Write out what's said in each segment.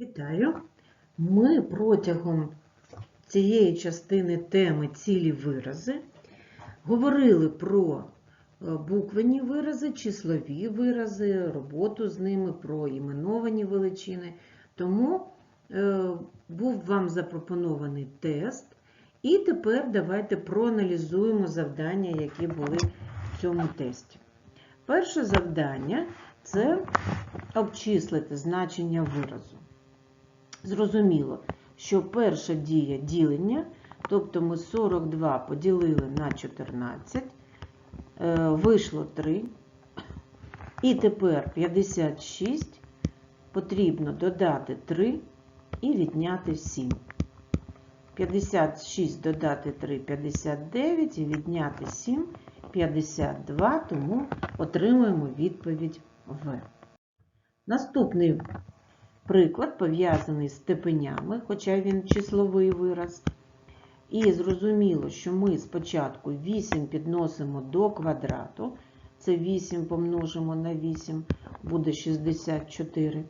Вітаю! Ми протягом цієї частини теми цілі вирази говорили про е, буквені вирази, числові вирази, роботу з ними, про іменовані величини. Тому е, був вам запропонований тест. І тепер давайте проаналізуємо завдання, які були в цьому тесті. Перше завдання це обчислити значення виразу. Зрозуміло, що перша дія ділення, тобто ми 42 поділили на 14, е, вийшло 3. І тепер 56 потрібно додати 3 і відняти 7. 56 додати 3 59 і відняти 7 52, тому отримуємо відповідь В. Наступний приклад пов'язаний з степенями, хоча він числовий вираз. І зрозуміло, що ми спочатку 8 підносимо до квадрату. Це 8 помножимо на 8, буде 64.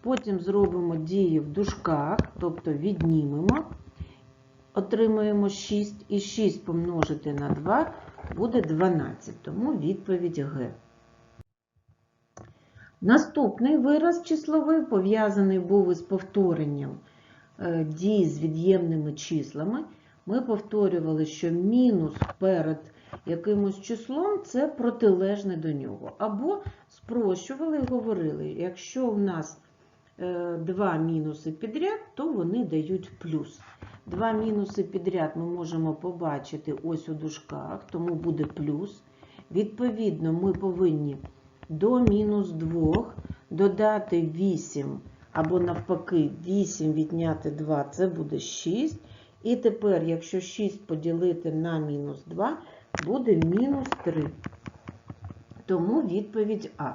Потім зробимо дії в дужках, тобто віднімемо, отримаємо 6, і 6 помножити на 2 буде 12, тому відповідь Г. Наступний вираз числовий пов'язаний був із повторенням е, дій з від'ємними числами. Ми повторювали, що мінус перед якимось числом це протилежне до нього. Або спрощували і говорили, якщо в нас е, два мінуси підряд, то вони дають плюс. Два мінуси підряд ми можемо побачити ось у дужках, тому буде плюс. Відповідно, ми повинні до мінус 2 додати 8, або навпаки, 8 відняти 2 це буде 6. І тепер, якщо 6 поділити на мінус 2, буде мінус 3. Тому відповідь А.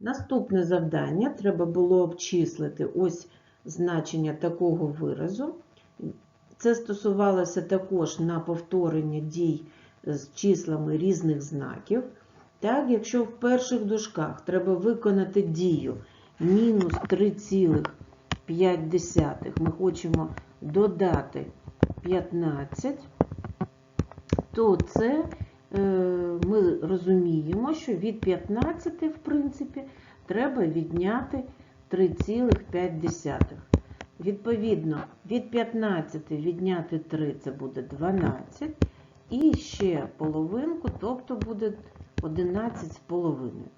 Наступне завдання треба було обчислити ось значення такого виразу. Це стосувалося також на повторення дій з числами різних знаків. Так, якщо в перших дужках треба виконати дію мінус 3,5, ми хочемо додати 15, то це е, ми розуміємо, що від 15, в принципі, треба відняти 3,5. Відповідно, від 15 відняти 3 це буде 12. І ще половинку, тобто буде 11 з половиною.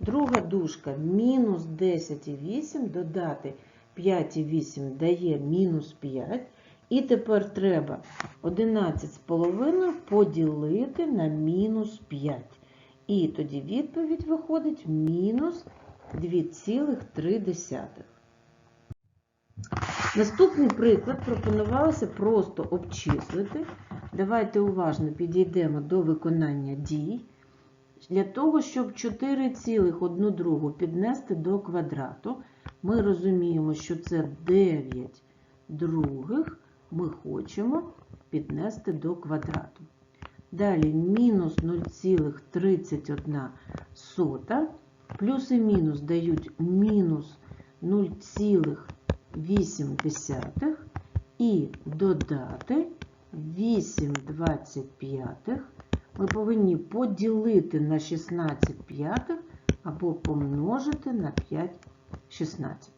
Друга дужка мінус 10,8 додати 5,8 дає мінус 5. І тепер треба 11 з половиною поділити на мінус 5. І тоді відповідь виходить мінус 2,3. Наступний приклад пропонувалося просто обчислити. Давайте уважно підійдемо до виконання дій. Для того, щоб 4,1 піднести до квадрату, ми розуміємо, що це 9 других ми хочемо піднести до квадрату. Далі мінус 0,31, плюс і мінус дають мінус 0,8 і додати 8,25 ми повинні поділити на 16 п'ятих або помножити на 5 16.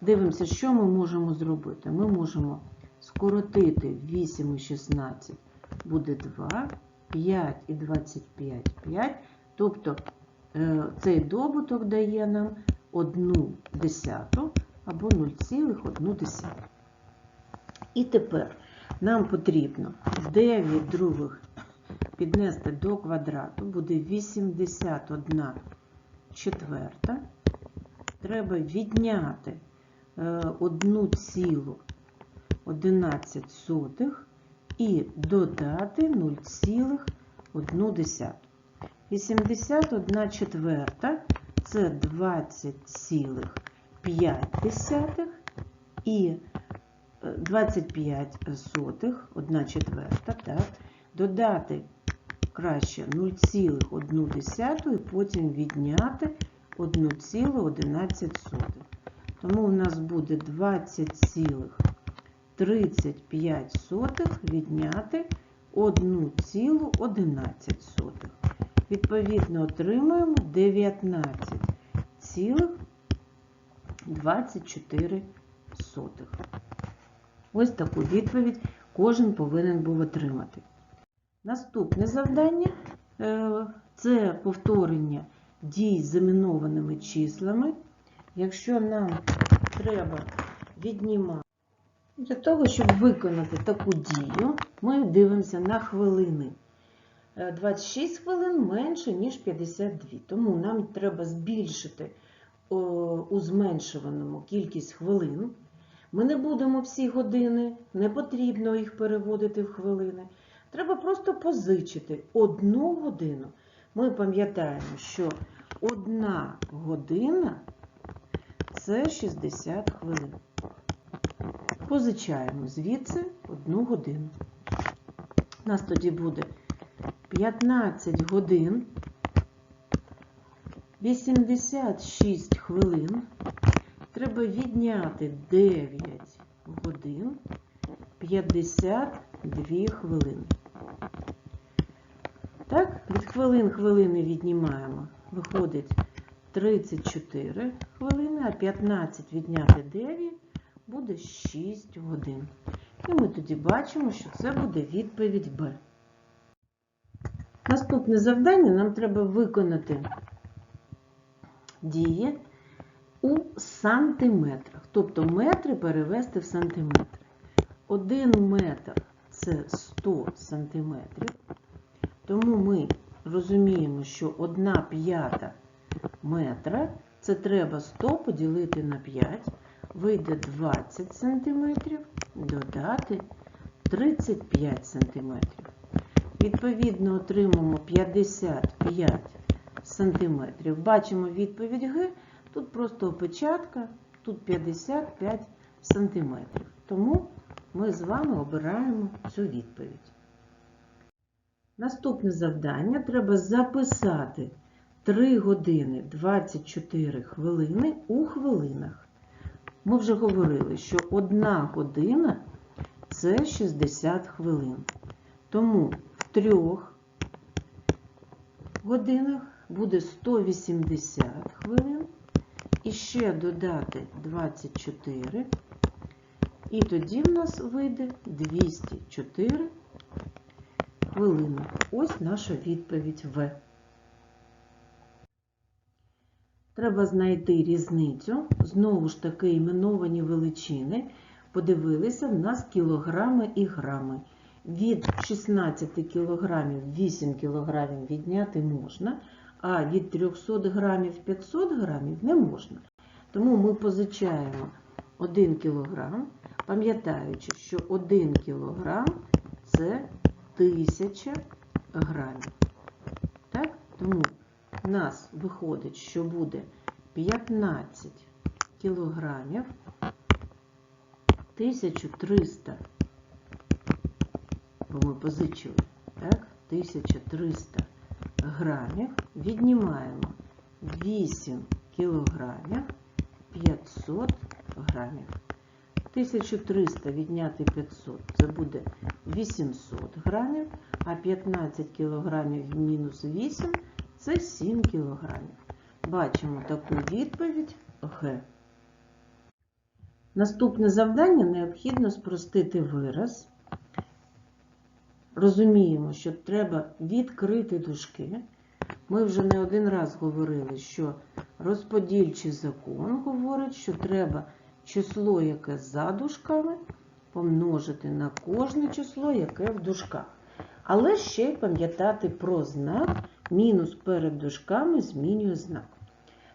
Дивимося, що ми можемо зробити. Ми можемо скоротити 8 і 16 буде 2, 5 і 25 5. Тобто е, цей добуток дає нам 1 десяту або 0,1. І тепер нам потрібно 9 других піднести до квадрату, буде 81 четверта. Треба відняти 1,11 і додати 0,1. 81 четверта це 20,5 і 25 сотих, 1 четверта, так, додати краще 0,1 і потім відняти 1,11. Тому у нас буде 20,35 відняти 1,11. Відповідно, отримуємо 19,24. Ось таку відповідь кожен повинен був отримати. Наступне завдання е, це повторення дій з замінованими числами. Якщо нам треба віднімати, для того, щоб виконати таку дію, ми дивимося на хвилини. Е, 26 хвилин менше, ніж 52. Тому нам треба збільшити у зменшуваному кількість хвилин. Ми не будемо всі години, не потрібно їх переводити в хвилини. Треба просто позичити одну годину. Ми пам'ятаємо, що одна година це 60 хвилин. Позичаємо звідси одну годину. У нас тоді буде 15 годин, 86 хвилин. Треба відняти 9 годин, 52 хвилини. Хвилин хвилини віднімаємо. Виходить 34 хвилини, а 15 відняти 9 буде 6 годин. І ми тоді бачимо, що це буде відповідь Б. Наступне завдання нам треба виконати дії у сантиметрах. Тобто метри перевести в сантиметри. Один метр це 100 сантиметрів. Тому ми розуміємо, що 1 п'ята метра це треба 100 поділити на 5, вийде 20 см, додати 35 см. Відповідно, отримаємо 55 см. Бачимо відповідь Г, тут просто опечатка, тут 55 см. Тому ми з вами обираємо цю відповідь. Наступне завдання треба записати 3 години 24 хвилини у хвилинах. Ми вже говорили, що 1 година це 60 хвилин. Тому в 3 годинах буде 180 хвилин. І ще додати 24. І тоді в нас вийде 204 хвилини. Ось наша відповідь В. Треба знайти різницю. Знову ж таки, іменовані величини. Подивилися, в нас кілограми і грами. Від 16 кілограмів 8 кілограмів відняти можна, а від 300 грамів 500 грамів не можна. Тому ми позичаємо 1 кілограм, пам'ятаючи, що 1 кілограм – це 1000 грамів. Так? Тому в нас виходить, що буде 15 кілограмів 1300, бо ми позичили, так? 1300 грамів, віднімаємо 8 кілограмів 500 грамів. 1300 відняти 500 це буде 800 грамів, а 15 кілограмів мінус 8 це 7 кілограмів. Бачимо таку відповідь Г. Наступне завдання необхідно спростити вираз. Розуміємо, що треба відкрити дужки. Ми вже не один раз говорили, що розподільчий закон говорить, що треба число, яке за дужками, помножити на кожне число, яке в дужках. Але ще й пам'ятати про знак, мінус перед дужками змінює знак.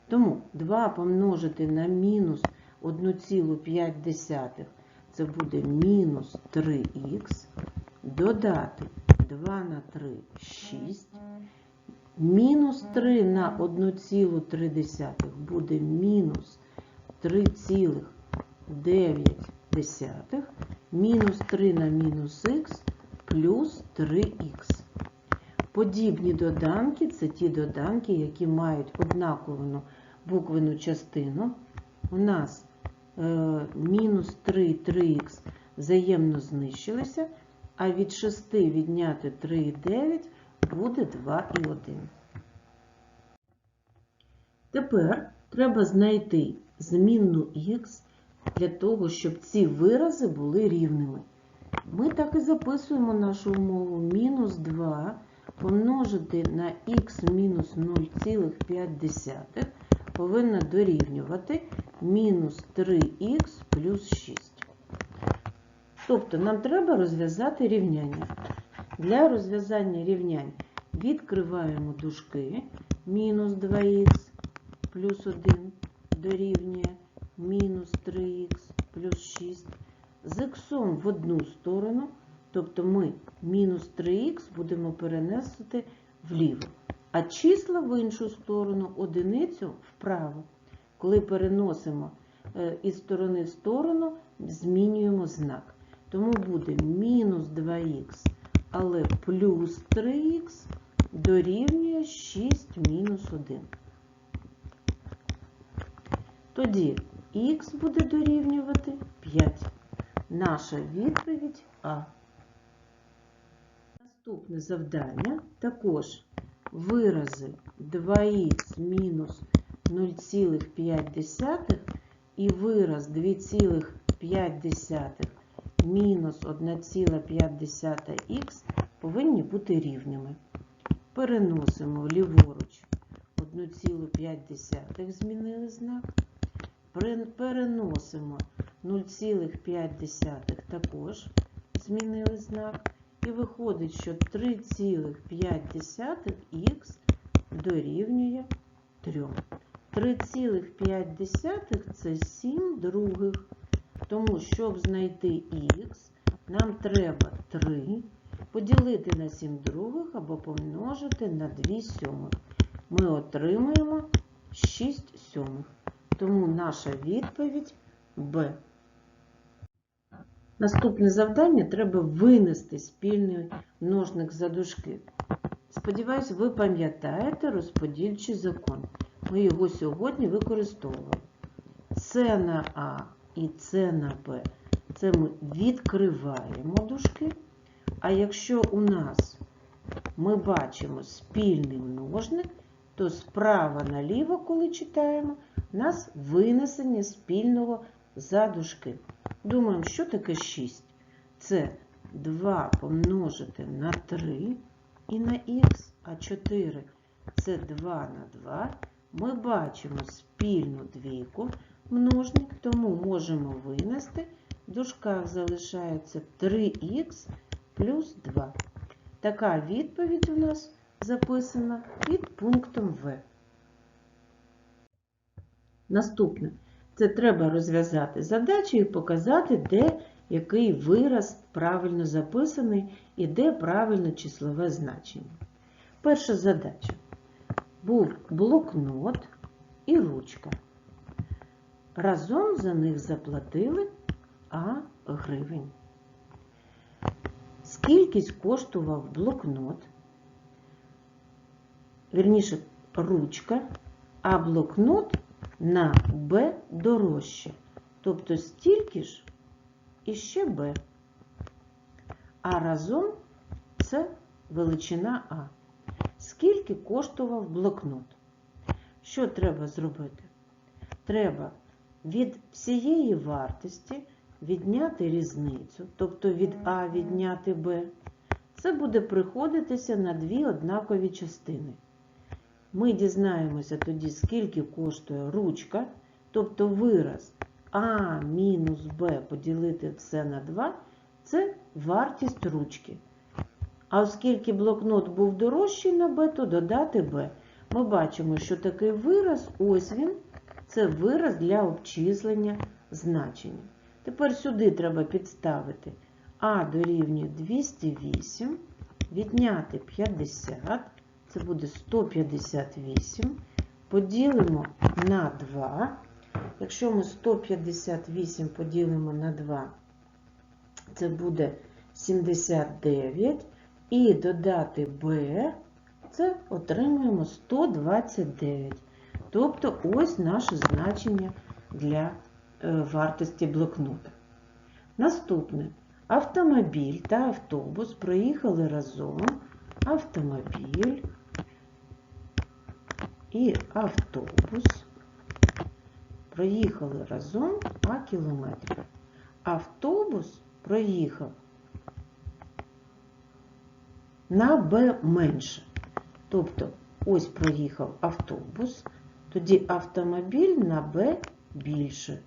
Тому 2 помножити на мінус 1,5 це буде мінус 3х, додати 2 на 3 6, мінус 3 на 1,3 буде мінус 3,9, мінус 3 на мінус х плюс 3х. Подібні доданки це ті доданки, які мають однакову буквену частину. У нас е, мінус 3 3х взаємно знищилися, а від 6 відняти 3 і 9 буде 2 і 1. Тепер треба знайти змінну х для того, щоб ці вирази були рівними. Ми так і записуємо нашу умову. Мінус 2 помножити на х мінус 0,5 повинно дорівнювати мінус 3х плюс 6. Тобто нам треба розв'язати рівняння. Для розв'язання рівнянь відкриваємо дужки. Мінус 2х плюс 1 дорівнює мінус 3х плюс 6. З х в одну сторону, тобто ми мінус 3х будемо перенести вліво, а числа в іншу сторону, одиницю вправо. Коли переносимо е, із сторони в сторону, змінюємо знак. Тому буде мінус 2х, але плюс 3х дорівнює 6 мінус 1. Тоді х буде дорівнювати 5. Наша відповідь А. Наступне завдання також вирази 2х мінус 0,5 і вираз 2,5 мінус 1,5х повинні бути рівними. Переносимо ліворуч 1,5 змінили знак. Пере- Переносимо 0,5 також змінили знак. І виходить, що 3,5х дорівнює 3. 3,5 це 7 других. Тому, щоб знайти х, нам треба 3 поділити на 7 других або помножити на 2 сьомих. Ми отримуємо 6 сьомих. Тому наша відповідь Б. Наступне завдання треба винести спільний множник за дужки. Сподіваюсь, ви пам'ятаєте розподільчий закон. Ми його сьогодні використовували. С на А і С на Б. Це ми відкриваємо дужки. А якщо у нас ми бачимо спільний множник, то справа наліво, коли читаємо, нас винесення спільного за дужки. Думаємо, що таке 6? Це 2 помножити на 3 і на х, а 4 це 2 на 2. Ми бачимо спільну двійку множник, тому можемо винести. В дужках залишається 3х плюс 2. Така відповідь у нас записана під пунктом В. Наступне. Це треба розв'язати задачу і показати, де який вираз правильно записаний і де правильне числове значення. Перша задача. Був блокнот і ручка. Разом за них заплатили А гривень. Скільки коштував блокнот, вірніше, ручка, а блокнот на Б дорожче. Тобто стільки ж і ще Б. А разом це величина А. Скільки коштував блокнот? Що треба зробити? Треба від всієї вартості відняти різницю, тобто від А відняти Б. Це буде приходитися на дві однакові частини. Ми дізнаємося тоді, скільки коштує ручка, тобто вираз А мінус Б поділити все на 2 це вартість ручки. А оскільки блокнот був дорожчий на Б, то додати Б. Ми бачимо, що такий вираз, ось він, це вираз для обчислення значення. Тепер сюди треба підставити А дорівнює 208, відняти 50, це буде 158. Поділимо на 2. Якщо ми 158 поділимо на 2, це буде 79. І додати b, це отримуємо 129. Тобто ось наше значення для е, вартості блокнота. Наступне. Автомобіль та автобус проїхали разом. Автомобіль і автобус проїхали разом А кілометрів. Автобус проїхав на Б менше. Тобто, ось проїхав автобус, тоді автомобіль на Б більше.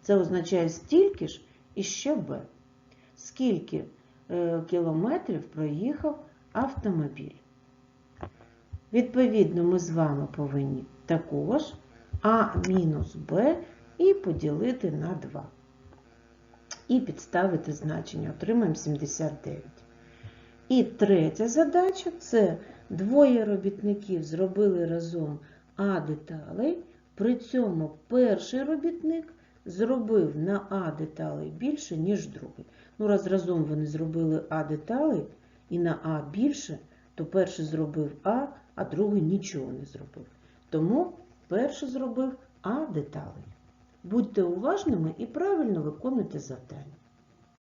Це означає стільки ж і ще Б. Скільки е, кілометрів проїхав автомобіль? Відповідно, ми з вами повинні також А мінус Б і поділити на 2. І підставити значення. Отримаємо 79. І третя задача це двоє робітників зробили разом А деталей. При цьому перший робітник зробив на А деталей більше, ніж другий. Ну, раз разом вони зробили А деталей і на А більше, то перший зробив А, а другий нічого не зробив. Тому перший зробив А деталей. Будьте уважними і правильно виконуйте завдання.